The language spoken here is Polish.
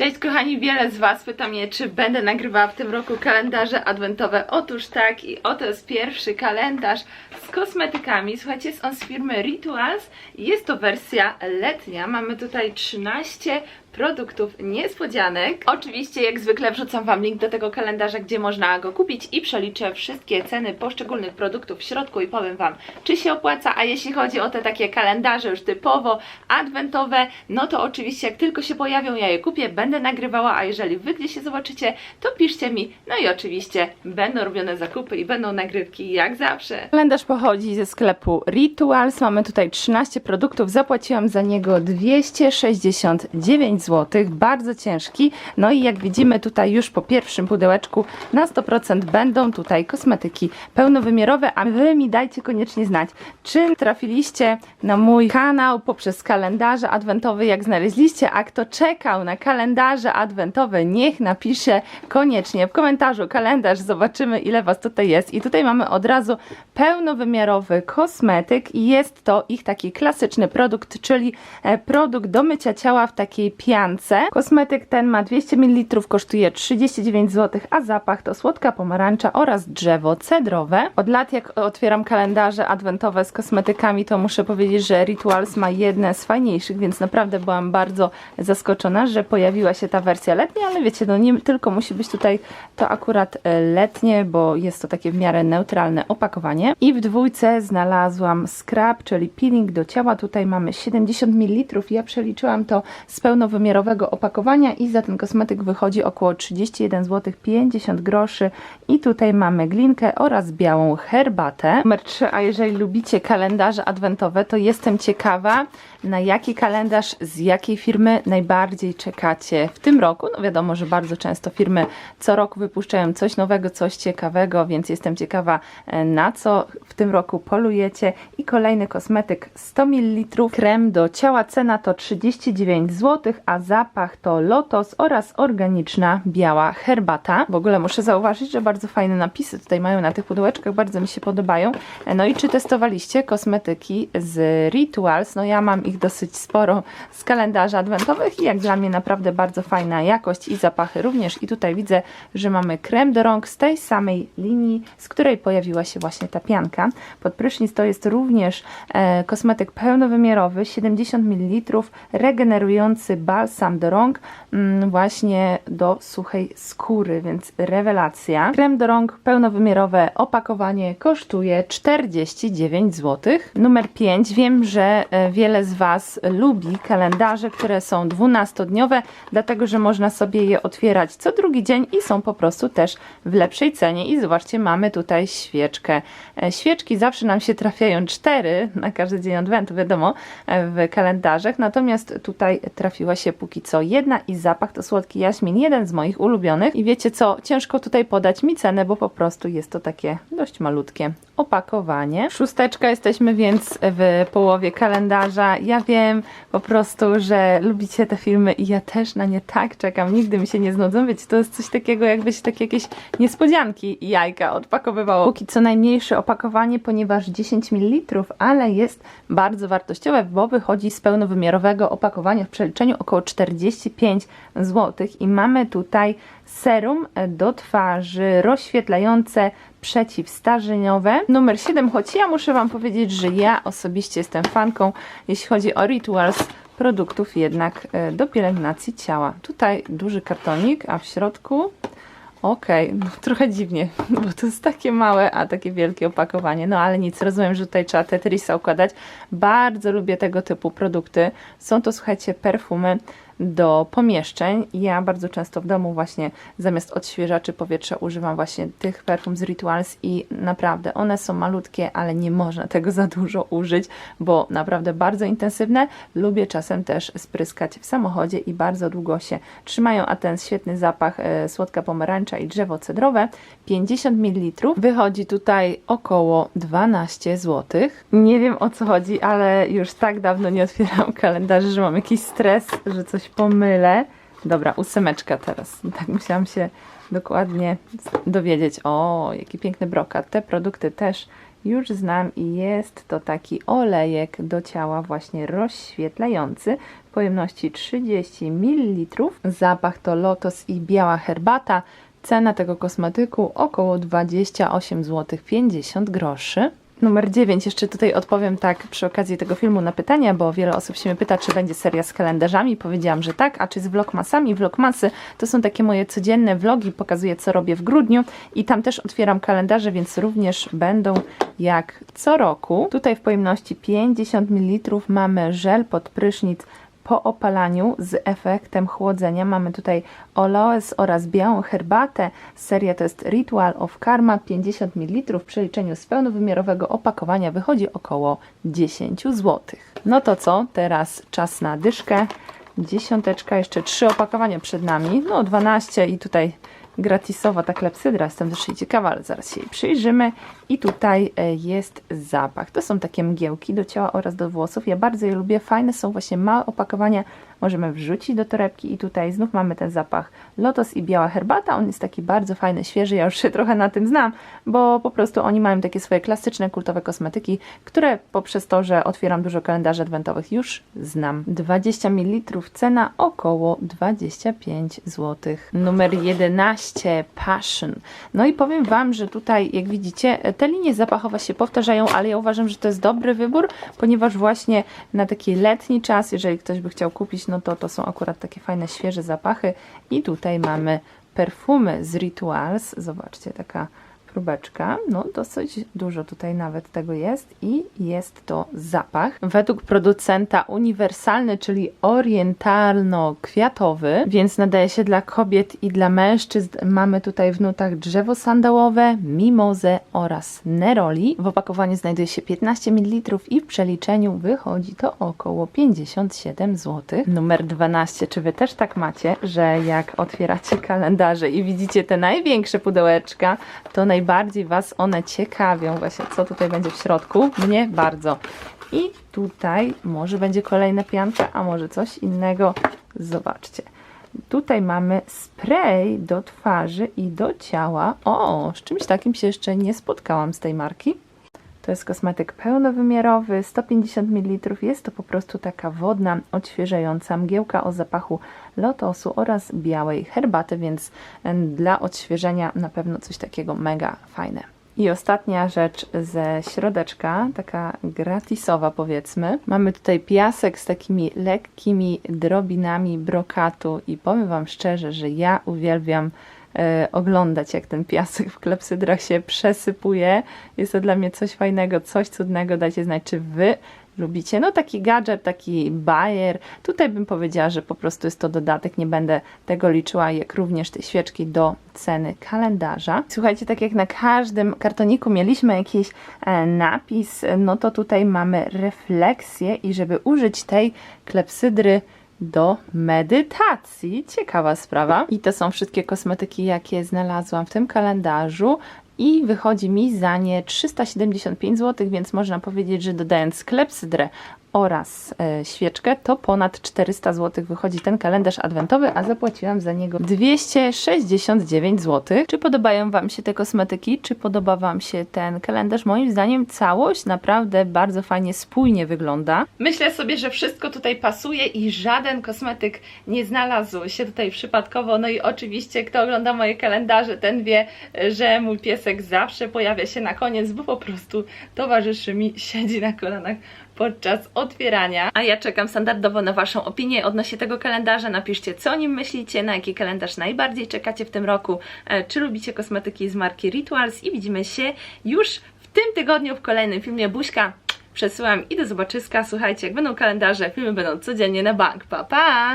Cześć kochani, wiele z Was pyta mnie, czy będę nagrywała w tym roku kalendarze adwentowe. Otóż tak i oto jest pierwszy kalendarz z kosmetykami. Słuchajcie, jest on z firmy Rituals i jest to wersja letnia. Mamy tutaj 13 produktów niespodzianek. Oczywiście jak zwykle wrzucam Wam link do tego kalendarza, gdzie można go kupić i przeliczę wszystkie ceny poszczególnych produktów w środku i powiem Wam, czy się opłaca, a jeśli chodzi o te takie kalendarze już typowo adwentowe, no to oczywiście jak tylko się pojawią, ja je kupię, będę nagrywała, a jeżeli Wy gdzieś się zobaczycie, to piszcie mi, no i oczywiście będą robione zakupy i będą nagrywki jak zawsze. Kalendarz pochodzi ze sklepu Rituals, mamy tutaj 13 produktów, zapłaciłam za niego 269 zł, bardzo ciężki, no i jak widzimy tutaj już po pierwszym pudełeczku na 100% będą tutaj kosmetyki pełnowymiarowe, a Wy mi dajcie koniecznie znać, czy trafiliście na mój kanał poprzez kalendarze adwentowe, jak znaleźliście, a kto czekał na kalendarze adwentowe, niech napisze koniecznie w komentarzu kalendarz, zobaczymy ile Was tutaj jest. I tutaj mamy od razu pełnowymiarowy kosmetyk. I jest to ich taki klasyczny produkt, czyli e, produkt do mycia ciała w takiej Kosmetyk ten ma 200 ml, kosztuje 39 zł, a zapach to słodka pomarańcza oraz drzewo cedrowe. Od lat jak otwieram kalendarze adwentowe z kosmetykami, to muszę powiedzieć, że Rituals ma jedne z fajniejszych, więc naprawdę byłam bardzo zaskoczona, że pojawiła się ta wersja letnia, ale wiecie, no nie tylko musi być tutaj to akurat e, letnie, bo jest to takie w miarę neutralne opakowanie. I w dwójce znalazłam scrub, czyli peeling do ciała. Tutaj mamy 70 ml. Ja przeliczyłam to z pełnowymiarowego opakowania i za ten kosmetyk wychodzi około 31 zł 50 groszy. I tutaj mamy glinkę oraz białą herbatę. Numer 3, a jeżeli lubicie kalendarze adwentowe, to jestem ciekawa, na jaki kalendarz z jakiej firmy najbardziej czekacie w tym roku. No wiadomo, że bardzo często firmy co roku wypuszczają coś nowego, coś ciekawego, więc jestem ciekawa e, na co w tym roku polujecie. I kolejny kosmetyk 100 ml, krem do ciała, cena to 39 zł, a zapach to lotos oraz organiczna biała herbata. W ogóle muszę zauważyć, że bardzo fajne napisy tutaj mają na tych pudełeczkach, bardzo mi się podobają. No i czy testowaliście kosmetyki z Rituals? No ja mam ich dosyć sporo z kalendarzy adwentowych i jak dla mnie naprawdę bardzo fajna jakość i zapachy również. I tutaj widzę, że mamy krem do rąk z tej samej linii, z której pojawiła się właśnie ta pianka. Pod prysznic to jest również e, kosmetyk pełnowymiarowy, 70 ml, regenerujący balsam do rąk, mm, właśnie do suchej skóry, więc rewelacja. Krem do rąk pełnowymiarowe opakowanie kosztuje 49 zł. Numer 5. Wiem, że e, wiele z Was lubi kalendarze, które są 12-dniowe, dlatego że można sobie je otwierać co drugi dzień i są po prostu też w lepszej cenie. I zobaczcie, mamy tutaj świeczkę. E, Świeczki zawsze nam się trafiają cztery na każdy dzień adwentu, wiadomo, e, w kalendarzach, natomiast tutaj trafiła się póki co jedna i zapach to słodki jaśmin, jeden z moich ulubionych. I wiecie co, ciężko tutaj podać mi cenę, bo po prostu jest to takie dość malutkie opakowanie. Szósteczka, jesteśmy więc w połowie kalendarza. Ja wiem po prostu, że lubicie te filmy i ja też na nie tak czekam. Nigdy mi się nie znudzą. Wiecie, to jest coś takiego, jakby się takie jakieś niespodzianki i jajka odpakowywało. Póki co najmniejsze opakowanie, ponieważ 10 ml, ale jest bardzo wartościowe, bo wychodzi z pełnowymiarowego opakowania w przeliczeniu około 45 zł i mamy tutaj serum do twarzy rozświetlające przeciwstarzeniowe. Numer 7, choć ja muszę Wam powiedzieć, że ja osobiście jestem fanką, jeśli chodzi o Rituals produktów jednak e, do pielęgnacji ciała. Tutaj duży kartonik, a w środku Okej, no, trochę dziwnie, bo to jest takie małe, a takie wielkie opakowanie. No ale nic, rozumiem, że tutaj trzeba Tetrisa układać. Bardzo lubię tego typu produkty. Są to, słuchajcie, perfumy do pomieszczeń. Ja bardzo często w domu właśnie zamiast odświeżaczy powietrza używam właśnie tych perfum z Rituals i naprawdę one są malutkie, ale nie można tego za dużo użyć, bo naprawdę bardzo intensywne. Lubię czasem też spryskać w samochodzie i bardzo długo się trzymają, a ten świetny zapach e, słodka pomarańcza i drzewo cedrowe 50 ml wychodzi tutaj około 12 zł. Nie wiem o co chodzi, ale już tak dawno nie otwieram kalendarzy, że mam jakiś stres, że coś pomylę. Dobra, ósemeczka teraz. Tak musiałam się dokładnie dowiedzieć. O, jaki piękny brokat. Te produkty też już znam i jest to taki olejek do ciała właśnie rozświetlający w pojemności 30 ml. Zapach to lotos i biała herbata. Cena tego kosmetyku około 28 zł 50 groszy. Numer 9. Jeszcze tutaj odpowiem tak przy okazji tego filmu na pytania, bo wiele osób się mnie pyta, czy będzie seria z kalendarzami. Powiedziałam, że tak, a czy z vlogmasami? Vlogmasy to są takie moje codzienne vlogi, pokazuję co robię w grudniu i tam też otwieram kalendarze, więc również będą jak co roku. Tutaj w pojemności 50 ml mamy żel pod prysznic po opalaniu z efektem chłodzenia. Mamy tutaj aloes oraz białą herbatę. Seria to jest Ritual of Karma 50 ml. W przeliczeniu z pełnowymiarowego opakowania wychodzi około 10 zł. No to co? Teraz czas na dyszkę. Dziesiąteczka, jeszcze trzy opakowania przed nami. No 12 i tutaj gratisowa ta klepsydra. Jestem jej ciekawa, ale zaraz się jej przyjrzymy. I tutaj e, jest zapach. To są takie mgiełki do ciała oraz do włosów. Ja bardzo je lubię. Fajne są właśnie małe opakowania. Możemy wrzucić do torebki i tutaj znów mamy ten zapach lotos i biała herbata. On jest taki bardzo fajny, świeży. Ja już się trochę na tym znam, bo po prostu oni mają takie swoje klasyczne, kultowe kosmetyki, które poprzez to, że otwieram dużo kalendarzy adwentowych już znam. 20 ml, cena około 25 zł. Numer 11 Passion. No i powiem Wam, że tutaj jak widzicie te linie zapachowe się powtarzają, ale ja uważam, że to jest dobry wybór, ponieważ właśnie na taki letni czas, jeżeli ktoś by chciał kupić, no to to są akurat takie fajne, świeże zapachy. I tutaj mamy perfumy z Rituals, zobaczcie, taka próbeczka, no dosyć dużo tutaj nawet tego jest i jest to zapach. Według producenta uniwersalny, czyli orientalno-kwiatowy, więc nadaje się dla kobiet i dla mężczyzn. Mamy tutaj w nutach drzewo sandałowe, mimozę oraz neroli. W opakowaniu znajduje się 15 ml i w przeliczeniu wychodzi to około 57 zł. Numer 12. Czy Wy też tak macie, że jak otwieracie kalendarze i widzicie te największe pudełeczka, to najbardziej Was one ciekawią. Właśnie co tutaj będzie w środku? Mnie bardzo. I tutaj może będzie kolejna pianka, a może coś innego. Zobaczcie. Tutaj mamy spray do twarzy i do ciała. O, z czymś takim się jeszcze nie spotkałam z tej marki. To jest kosmetyk pełnowymiarowy, 150 ml. Jest to po prostu taka wodna, odświeżająca mgiełka o zapachu lotosu oraz białej herbaty, więc dla odświeżenia na pewno coś takiego mega fajne. I ostatnia rzecz ze środeczka, taka gratisowa powiedzmy. Mamy tutaj piasek z takimi lekkimi drobinami brokatu i powiem Wam szczerze, że ja uwielbiam oglądać, jak ten piasek w klepsydrach się przesypuje. Jest to dla mnie coś fajnego, coś cudnego. Dajcie znać, czy Wy lubicie. No taki gadżet, taki bajer. Tutaj bym powiedziała, że po prostu jest to dodatek. Nie będę tego liczyła, jak również te świeczki do ceny kalendarza. Słuchajcie, tak jak na każdym kartoniku mieliśmy jakiś e, napis, no to tutaj mamy refleksję i żeby użyć tej klepsydry do medytacji. Ciekawa sprawa. I to są wszystkie kosmetyki, jakie znalazłam w tym kalendarzu. I wychodzi mi za nie 375 zł, więc można powiedzieć, że dodając klepsydrę oraz e, świeczkę, to ponad 400 zł wychodzi ten kalendarz adwentowy, a zapłaciłam za niego 269 zł. Czy podobają Wam się te kosmetyki? Czy podoba Wam się ten kalendarz? Moim zdaniem całość naprawdę bardzo fajnie, spójnie wygląda. Myślę sobie, że wszystko tutaj pasuje i żaden kosmetyk nie znalazł się tutaj przypadkowo. No i oczywiście, kto ogląda moje kalendarze, ten wie, że mój piesek zawsze pojawia się na koniec, bo po prostu towarzyszy mi, siedzi na kolanach podczas otwierania. A ja czekam standardowo na Waszą opinię odnośnie tego kalendarza. Napiszcie, co o nim myślicie, na jaki kalendarz najbardziej czekacie w tym roku, e, czy lubicie kosmetyki z marki Rituals i widzimy się już w tym tygodniu w kolejnym filmie. Buźka przesyłam i do zobaczyska. Słuchajcie, jak będą kalendarze, filmy będą codziennie na bank. Pa, pa!